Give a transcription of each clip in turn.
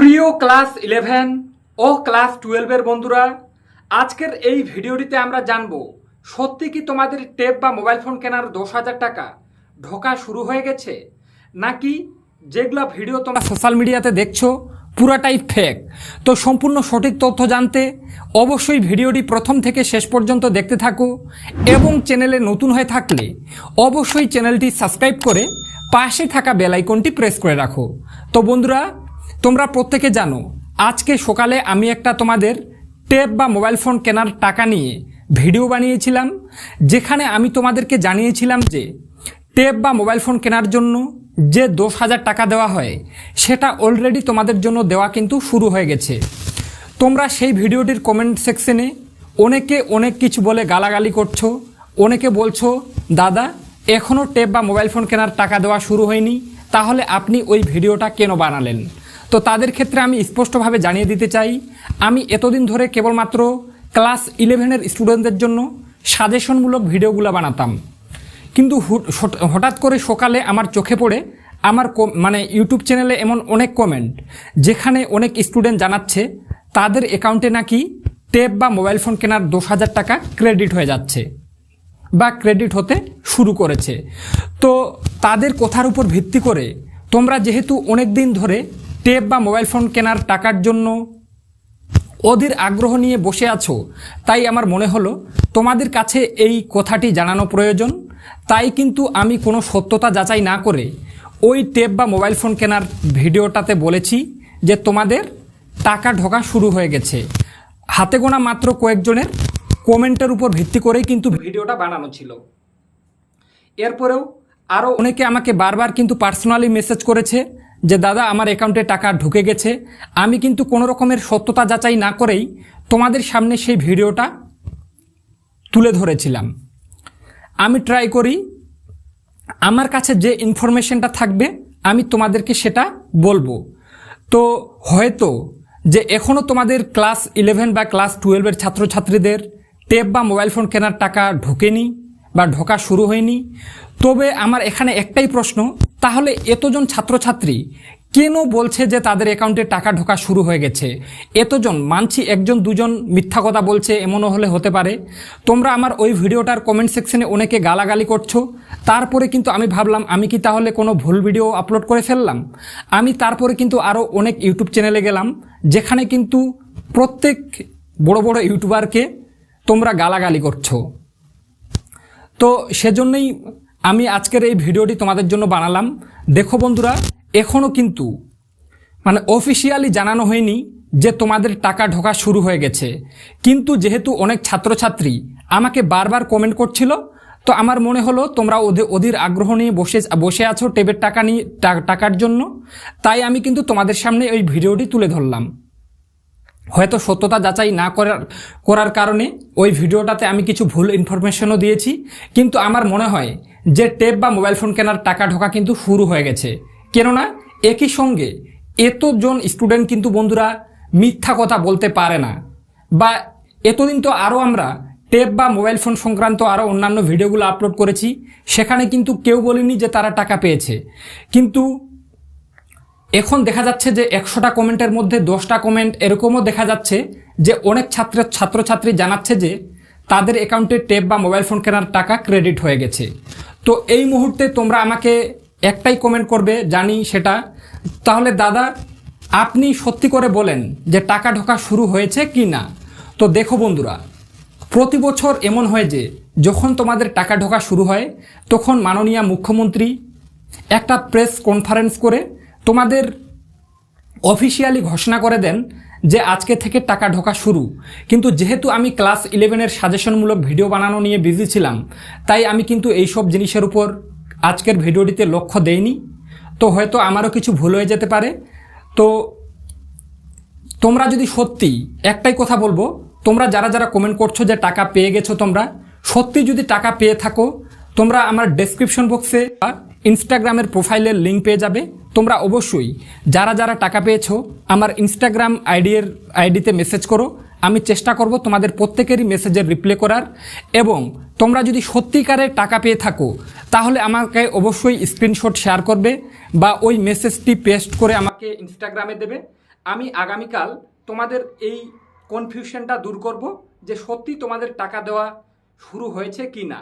প্রিয় class eleven ও class টুয়েলভের বন্ধুরা, আজকের এই ভিডিওটিতে আমরা জানব, সত্যি কি তোমাদের টেপ বা মোবাইল ফোন কেনার দশ হাজার টাকা ঢোকা শুরু হয়ে গেছে, নাকি যেগুলো ভিডিও তোমরা সোশ্যাল মিডিয়াতে দেখছ পুরাটাই ফেক তো সম্পূর্ণ সঠিক তথ্য জানতে অবশ্যই ভিডিওটি প্রথম থেকে শেষ পর্যন্ত দেখতে থাকো এবং চ্যানেলে নতুন হয়ে থাকলে অবশ্যই চ্যানেলটি সাবস্ক্রাইব করে পাশে থাকা বেল আইকনটি প্রেস করে রাখো। তো বন্ধুরা তোমরা প্রত্যেকে জানো, আজকে সকালে আমি একটা তোমাদের টেপ বা মোবাইল ফোন কেনার টাকা নিয়ে ভিডিও বানিয়েছিলাম, যেখানে আমি তোমাদেরকে জানিয়েছিলাম যে টেপ বা মোবাইল ফোন কেনার জন্য যে দশ হাজার টাকা দেওয়া হয়, সেটা অলরেডি তোমাদের জন্য দেওয়া কিন্তু শুরু হয়ে গেছে। তোমরা সেই ভিডিওটির কমেন্ট সেকশনে অনেকে অনেক কিছু বলে গালাগালি করছ, অনেকে বলছো, দাদা এখনও টেপ বা মোবাইল ফোন কেনার টাকা দেওয়া শুরু হয়নি, তাহলে আপনি ওই ভিডিওটা কেন বানালেন? তো তাদের ক্ষেত্রে আমি স্পষ্টভাবে জানিয়ে দিতে চাই, আমি এতদিন ধরে কেবলমাত্র ক্লাস ইলেভেনের স্টুডেন্টদের জন্য সাজেশনমূলক ভিডিওগুলো বানাতাম। কিন্তু হঠাৎ করে সকালে আমার চোখে পড়ে আমার মানে ইউটিউব চ্যানেলে এমন অনেক কমেন্ট, যেখানে অনেক স্টুডেন্ট জানাচ্ছে, তাদের অ্যাকাউন্টে নাকি টেপ বা মোবাইল ফোন কেনার দশ হাজার টাকা ক্রেডিট হয়ে যাচ্ছে বা ক্রেডিট হতে শুরু করেছে। তো তাদের কথার উপর ভিত্তি করে তোমরা যেহেতু অনেক দিন ধরে টেপ বা মোবাইল ফোন কেনার টাকার জন্য অধীর আগ্রহ নিয়ে বসে আছো। তাই আমার মনে হলো, তোমাদের কাছে এই কথাটি জানানো প্রয়োজন। তাই কিন্তু আমি কোনো সত্যতা যাচাই না করে ওই টেপ বা মোবাইল ফোন কেনার ভিডিওটাতে বলেছি যে তোমাদের টাকা ঢোকা শুরু হয়ে গেছে। হাতে গোনা মাত্র কয়েকজনের কমেন্টের উপর ভিত্তি করেই কিন্তু ভিডিওটা বানানো ছিল। এরপরেও আরও অনেকে আমাকে বারবার কিন্তু পার্সোনালি মেসেজ করেছে যে, দাদা, আমার অ্যাকাউন্টে টাকা ঢুকে গেছে। আমি কিন্তু কোনো রকমের সত্যতা যাচাই না করেই তোমাদের সামনে সেই ভিডিওটা তুলে ধরেছিলাম। আমি ট্রাই করি। আমার কাছে যে ইনফরমেশনটা থাকবে, আমি তোমাদেরকে সেটা বলব। তো, হয়তো যে এখনও তোমাদের ক্লাস ইলেভেন বা ক্লাস টুয়েলভের ছাত্রছাত্রীদের টেপ বা মোবাইল ফোন কেনার টাকা ঢোকেনি। বা ঢোকা শুরু হয়নি। তবে আমার এখানে একটাই প্রশ্ন, তাহলে এতজন ছাত্রছাত্রী কেন বলছে যে তাদের অ্যাকাউন্টে টাকা ঢোকা শুরু হয়ে গেছে? এতজন, মানছি একজন, দুজন মিথ্যা কথা বলছে, এমনও হলে হতে পারে। তোমরা আমার ওই ভিডিওটার কমেন্ট সেকশনে অনেকে গালাগালি করছ। তারপরে কিন্তু আমি ভাবলাম, আমি কি তাহলে কোনো ভুল ভিডিও আপলোড করে ফেললাম? আমি তারপরে কিন্তু আরও অনেক ইউটিউব চ্যানেলে গেলাম, যেখানে কিন্তু প্রত্যেক বড় বড় ইউটিউবারকে তোমরা গালাগালি করছ। তো সেজন্যই আমি আজকের এই ভিডিওটি তোমাদের জন্য বানালাম। দেখো বন্ধুরা এখনও কিন্তু মানে অফিসিয়ালি জানানো হয়নি যে তোমাদের টাকা ঢোকা শুরু হয়ে গেছে। কিন্তু যেহেতু অনেক ছাত্রছাত্রী আমাকে বারবার কমেন্ট করছিল, তো আমার মনে হলো তোমরা ওদের ওদের আগ্রহ নিয়ে বসে বসে আছো টেবের টাকা নিয়ে টাকার জন্য। তাই আমি কিন্তু তোমাদের সামনে ওই ভিডিওটি তুলে ধরলাম। হয়তো সত্যতা যাচাই না করার করার কারণে ওই ভিডিওটাতে আমি কিছু ভুল ইনফরমেশনও দিয়েছি। কিন্তু আমার মনে হয় যে টেপ বা মোবাইল ফোন কেনার টাকা ঢোকা কিন্তু শুরু হয়ে গেছে। কেননা একই সঙ্গে এতজন স্টুডেন্ট কিন্তু বন্ধুরা মিথ্যা কথা বলতে পারে না। বা এতদিন তো আরও আমরা টেপ বা মোবাইল ফোন সংক্রান্ত আরও অন্যান্য ভিডিওগুলো আপলোড করেছি। সেখানে কিন্তু কেউ বলেনি যে তারা টাকা পেয়েছে। কিন্তু এখন দেখা যাচ্ছে যে একশোটা কমেন্টের মধ্যে দশটা কমেন্ট এরকমও দেখা যাচ্ছে যে অনেক ছাত্র ছাত্রছাত্রী জানাচ্ছে যে তাদের অ্যাকাউন্টে টেপ বা মোবাইল ফোন কেনার টাকা ক্রেডিট হয়ে গেছে। তো এই মুহূর্তে তোমরা আমাকে একটাই কমেন্ট করবে, জানি সেটা। তাহলে দাদা, আপনি সত্যি করে বলেন যে টাকা ঢোকা শুরু হয়েছে কি না? তো দেখো বন্ধুরা, প্রতি বছর এমন হয় যে যখন তোমাদের টাকা ঢোকা শুরু হয়, তখন মাননীয় মুখ্যমন্ত্রী একটা প্রেস কনফারেন্স করে তোমাদের অফিসিয়ালি ঘোষণা করে দেন যে আজকে থেকে টাকা ঢোকা শুরু। কিন্তু যেহেতু আমি ক্লাস ইলেভেনের সাজেশনমূলক ভিডিও বানানো নিয়ে বিজি ছিলাম, তাই আমি কিন্তু এই সব জিনিসের উপর আজকের ভিডিওটিতে লক্ষ্য দেইনি। তো হয়তো আমারও কিছু ভুল হয়ে যেতে পারে। তো তোমরা যদি সত্যি একটাই কথা বলব, তোমরা যারা যারা কমেন্ট করছ যে টাকা পেয়ে গেছো তোমরা, সত্যি যদি টাকা পেয়ে থাকো, তোমরা আমার ডেসক্রিপশন বক্সে ইনস্টাগ্রামের প্রোফাইলের লিঙ্ক পেয়ে যাবে। তোমরা অবশ্যই যারা যারা টাকা পেয়েছ, আমার ইনস্টাগ্রাম আইডির আইডিতে মেসেজ করো। আমি চেষ্টা করব তোমাদের প্রত্যেকেরই মেসেজের রিপ্লে করার। এবং তোমরা যদি সত্যিকারের টাকা পেয়ে থাকো, তাহলে আমাকে অবশ্যই স্ক্রিনশট শেয়ার করবে বা ওই মেসেজটি পেস্ট করে আমাকে ইনস্টাগ্রামে দেবে। আমি আগামীকাল তোমাদের এই কনফিউশনটা দূর করব যে সত্যি তোমাদের টাকা দেওয়া শুরু হয়েছে কি না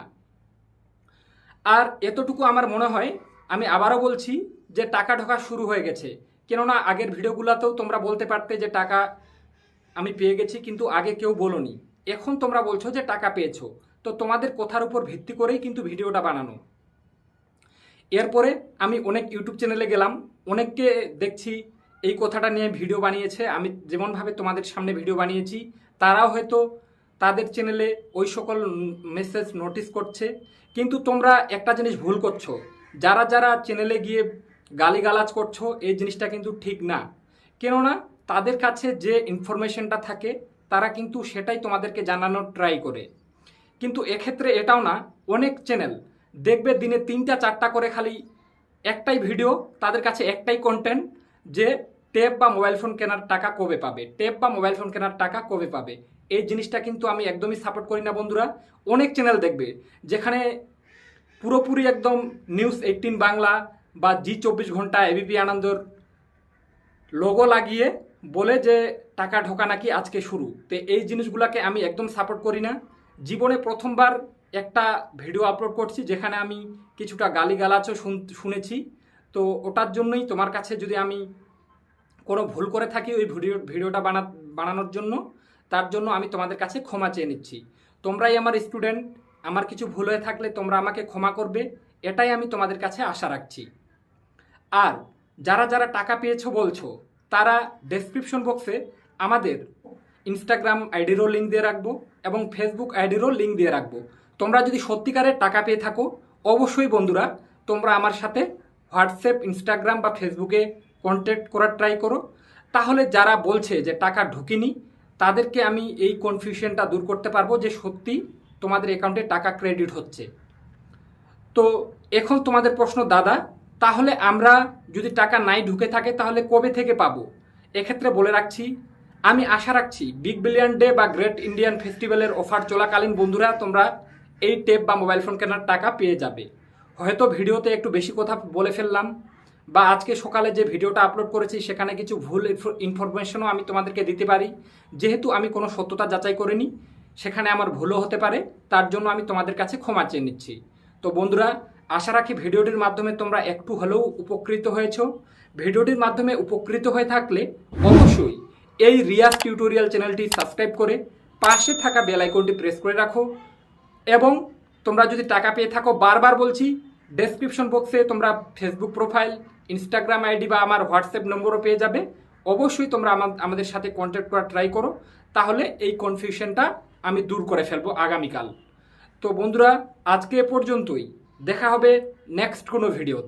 আর এতটুকু আমার মনে হয়, আমি আবারও বলছি যে টাকা ঢোকা শুরু হয়ে গেছে। কেননা আগের ভিডিওগুলোতেও তোমরা বলতে পারতে যে টাকা আমি পেয়ে গেছি, কিন্তু আগে কেউ বলোনি। এখন তোমরা বলছো যে টাকা পেয়েছ। তো তোমাদের কথার উপর ভিত্তি করেই কিন্তু ভিডিওটা বানানো। এরপরে আমি অনেক ইউটিউব চ্যানেলে গেলাম। অনেককে দেখছি, এই কথাটা নিয়ে ভিডিও বানিয়েছে। আমি যেমনভাবে তোমাদের সামনে ভিডিও বানিয়েছি, তারাও হয়তো তাদের চ্যানেলে ওই সকল মেসেজ নোটিস করছে। কিন্তু তোমরা একটা জিনিস ভুল করছ। যারা যারা চ্যানেলে গিয়ে গালিগালাজ করছ, এই জিনিসটা কিন্তু ঠিক না। কেননা তাদের কাছে যে ইনফরমেশনটা থাকে, তারা কিন্তু সেটাই তোমাদেরকে জানানোর ট্রাই করে। কিন্তু এক্ষেত্রে এটাও না, অনেক চ্যানেল দেখবে দিনে তিনটা, চারটা করে খালি একটাই ভিডিও তাদের কাছে একটাই কন্টেন্ট যে টেপ বা মোবাইল ফোন কেনার টাকা কবে পাবে টেপ বা মোবাইল ফোন কেনার টাকা কবে পাবে। এই জিনিসটা কিন্তু আমি একদমই সাপোর্ট করি না বন্ধুরা। অনেক চ্যানেল দেখবে, যেখানে পুরোপুরি একদম নিউজ এইটিন বাংলা বা জি চব্বিশ ঘণ্টা এবিপি আনন্দর লোগো লাগিয়ে বলে যে টাকা ঢোকা নাকি আজকে শুরু। তো এই জিনিসগুলোকে আমি একদম সাপোর্ট করি না। জীবনে প্রথমবার একটা ভিডিও আপলোড করছি যেখানে আমি কিছুটা গালিগালাচও শুন- শুনেছি। তো ওটার জন্যই তোমার কাছে যদি আমি কোনো ভুল করে থাকি ওই ভিডিও ভিডিওটা বানা, বানানোর জন্য, তার জন্য আমি তোমাদের কাছে ক্ষমা চেয়ে নিচ্ছি। তোমরাই আমার স্টুডেন্ট আমার কিছু ভুল হয়ে থাকলে তোমরা আমাকে ক্ষমা করবে। এটাই আমি তোমাদের কাছে আশা রাখছি। আর যারা যারা টাকা পেয়েছ বলছো, তারা ডেসক্রিপশন বক্সে আমাদের ইনস্টাগ্রাম আইডিরও লিঙ্ক দিয়ে রাখব এবং ফেসবুক আইডিরও লিঙ্ক দিয়ে রাখব। তোমরা যদি সত্যিকারের টাকা পেয়ে থাকো, অবশ্যই বন্ধুরা, তোমরা আমার সাথে হোয়াটসঅ্যাপ ইনস্টাগ্রাম বা ফেসবুকে কন্ট্যাক্ট করার ট্রাই করো। তাহলে যারা বলছে যে টাকা ঢুকিনি, তাদেরকে আমি এই কনফিউশনটা দূর করতে পারব যে সত্যি তোমাদের অ্যাকাউন্টে টাকা ক্রেডিট হচ্ছে। তো এখন তোমাদের প্রশ্ন, দাদা, তাহলে আমরা যদি টাকা নাই ঢুকে থাকে, তাহলে কবে থেকে পাবো? এক্ষেত্রে বলে রাখছি, আমি আশা রাখছি বিগ বিলিয়ন ডে বা গ্রেট ইন্ডিয়ান ফেস্টিভ্যালের অফার চলাকালীন বন্ধুরা তোমরা এই টেপ বা মোবাইল ফোন কেনার টাকা পেয়ে যাবে। হয়তো ভিডিওতে একটু বেশি কথা বলে ফেললাম বা আজকে সকালে যে ভিডিওটা আপলোড করেছি, সেখানে কিছু ভুল ইনফরমেশনও আমি তোমাদেরকে দিতে পারি। যেহেতু আমি কোনো সত্যতা যাচাই করিনি, সেখানে আমার ভুলও হতে পারে, তার জন্য আমি তোমাদের কাছে ক্ষমা চেয়ে নিচ্ছি। তো বন্ধুরা, আশা রাখি ভিডিওটির মাধ্যমে তোমরা একটু হলেও উপকৃত হয়েছো। ভিডিওটির মাধ্যমে উপকৃত হয়ে থাকলে অবশ্যই এই রিয়াজ টিউটোরিয়াল চ্যানেলটি সাবস্ক্রাইব করে পাশে থাকা বেল আইকনটি প্রেস করে রাখো এবং তোমরা যদি টাকা পেয়ে থাকো, বারবার বলছি ডেসক্রিপশন বক্সে তোমরা ফেসবুক প্রোফাইল ইনস্টাগ্রাম আইডি বা আমার হোয়াটসঅ্যাপ নম্বরও পেয়ে যাবে। অবশ্যই তোমরা আমা- আমাদের সাথে কন্ট্যাক্ট করার ট্রাই করো। তাহলে এই কনফিউশনটা আমি দূর করে ফেলব আগামীকাল। তো বন্ধুরা আজকে এ পর্যন্তই। দেখা হবে নেক্সট কোনো ভিডিওতে